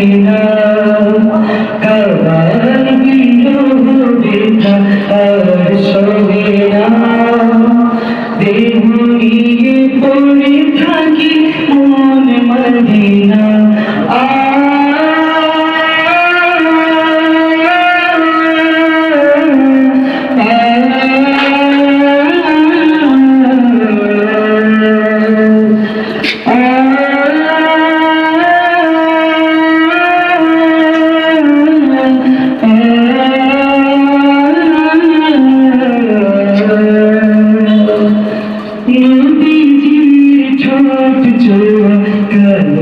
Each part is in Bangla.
Amen.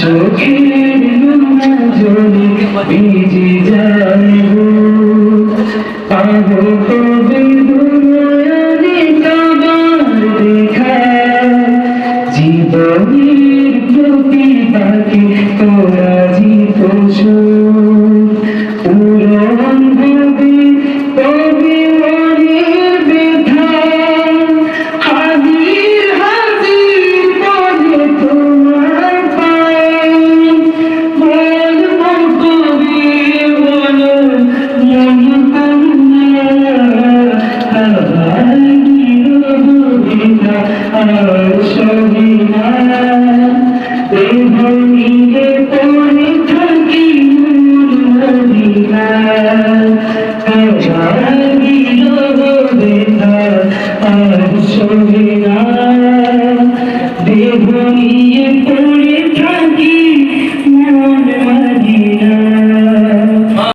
চোখের নজরে ভিজে যাইব পাগল কবে দুনিয়ারে কাবার দেখা জীবনের প্রতি তাকে তোরা জীব ঘুমিয়ে পড়ে থাকি। মন